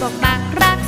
ก็บางรัก